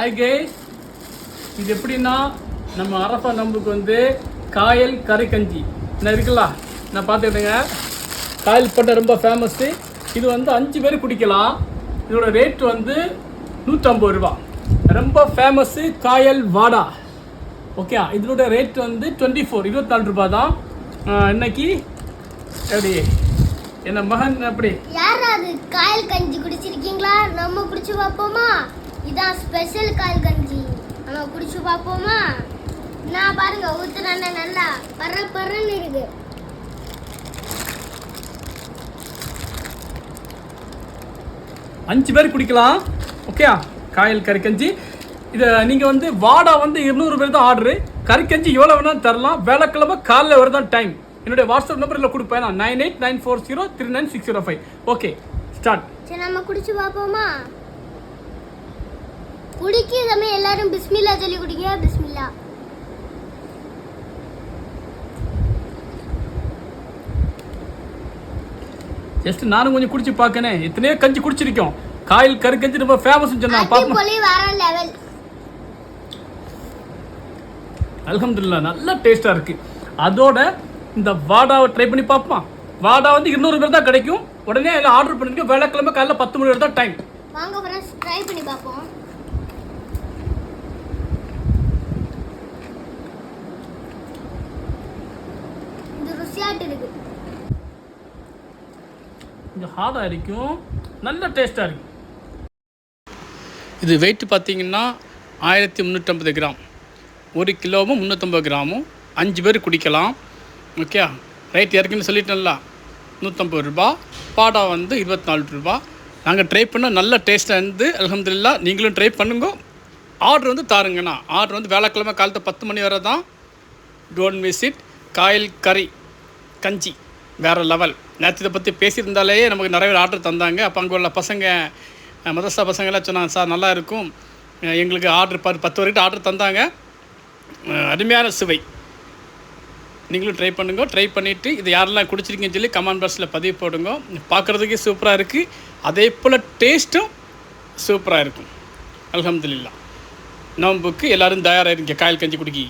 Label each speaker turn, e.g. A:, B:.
A: Hi guys இது எப்படின்னா நம்ம அரசா நம்புக்கு வந்து காயல் கறி கஞ்சி. என்ன இருக்குல்ல? நான் பார்த்துக்கிட்டேங்க. காயல் பட்டை ரொம்ப ஃபேமஸ்ஸு இது வந்து அஞ்சு பேர் குடிக்கலாம். இதோட ரேட் வந்து நூற்றம்பது ரூபா. ரொம்ப ஃபேமஸ்ஸு காயல் வாடா. ஓகே இதோட ரேட் வந்து டுவெண்ட்டி ஃபோர் இருபத்தாலு ரூபா தான். இன்னைக்கு எப்படி? என்ன மகன் அப்படி
B: யார் அது காயல் கஞ்சி குடிச்சிருக்கீங்களா? நம்ம குடிச்சு பார்ப்போமா? இதான் ஸ்பெஷல் காயல் கஞ்சி. நம்ம குடிச்சு பார்ப்போமா? நான் பாருங்க ஊத்துறானே நல்லா பற பறன்னு இருக்கு.
A: அஞ்சு பேர் குடிக்கலாம். ஓகே காயல் கறிக்கஞ்சி இதை நீங்கள் வந்து வாடா வந்து இருநூறு பேர் தான் ஆர்டரு கறிக்கஞ்சி எவ்வளோ வேணாலும் தரலாம். வேலைக்கிழமை காலைல வரை தான் டைம் என்னுடைய வாட்ஸ்அப் நம்பரில் கொடுப்பேன். நான் nine eight nine four zero three nine six zero five okay start
B: சரி நம்ம குடிச்சு பார்ப்போமா? குடிக்கிறதமே எல்லாரும் பிஸ்மில்லா சொல்லி குடிங்க பிஸ்மில்லா.
A: ஜஸ்ட் நானும் கொஞ்சம் குடிச்சு பார்க்கனே எத்தனையோ கஞ்சி குடிச்சிருக்கோம். காயல் கறிக்கஞ்சி ரொம்ப ஃபேமஸ்னு சொன்னா
B: லெவல்
A: அல்ஹம்துலில்லாஹ் நல்ல டேஸ்ட்டாக இருக்கு. அதோட இந்த வாடாவை ட்ரை பண்ணி பார்ப்போம்? வாடா வந்து இருநூறு பேர் தான் கிடைக்கும். உடனே எல்லாம் ஆர்டர் பண்ணிருக்கோம் வேலைக்கிழமை காலைல பத்து மணி வரை தான் டைம்
B: வாங்க ட்ரை பண்ணி பார்ப்போம். ருசியாட்டு இருக்கு.
A: கொஞ்சம் ஹார்டாக இருக்கும் நல்ல டேஸ்ட்டாக இருக்கும் இது வெயிட் பார்த்தீங்கன்னா ஆயிரத்தி முந்நூற்றம்பது கிராம். ஒரு கிலோவும் முந்நூற்றம்பது கிராமும் அஞ்சு பேர் குடிக்கலாம். ஓகே ரைட் இறக்குன்னு சொல்லிட்டேன்ல. நூற்றம்பது ரூபா பாடா வந்து இருபத்தி நாலு ரூபா. நாங்கள் ட்ரை பண்ண நல்ல டேஸ்ட்டாக இருந்து அல்ஹம்துலில்லாஹ் நீங்களும் ட்ரை பண்ணுங்க. ஆர்டர் வந்து தாருங்கண்ணா. ஆர்டர் வந்து வேலைக்கிழமை காலத்து பத்து மணி வரை தான் டோன்ட் விசிட் காயல் கறி. கஞ்சி. வேறு லெவல் நேற்று இதை பற்றி பேசியிருந்தாலே நமக்கு நிறைய பேர் ஆர்டர் தந்தாங்க. அப்போ அங்கே உள்ள பசங்க மதரசா பசங்களாம் சொன்னாங்க சார் நல்லா இருக்கும். எங்களுக்கு ஆர்டர் பத்து பத்து வரைக்கும் ஆர்டர் தந்தாங்க. அருமையான சுவை. நீங்களும் ட்ரை பண்ணுங்க. ட்ரை பண்ணிவிட்டு இது யாரெல்லாம் குடிச்சிருக்கீங்கன்னு சொல்லி கமெண்ட் பாக்ஸில் பதிவு போடுங்க. பார்க்குறதுக்கே சூப்பராக இருக்குது அதே போல் டேஸ்ட்டும் சூப்பராக இருக்கும். அலமதுல்லா நோம்புக்கு எல்லோரும் தயாராக இருங்க காயல் கஞ்சி குடிக்கி.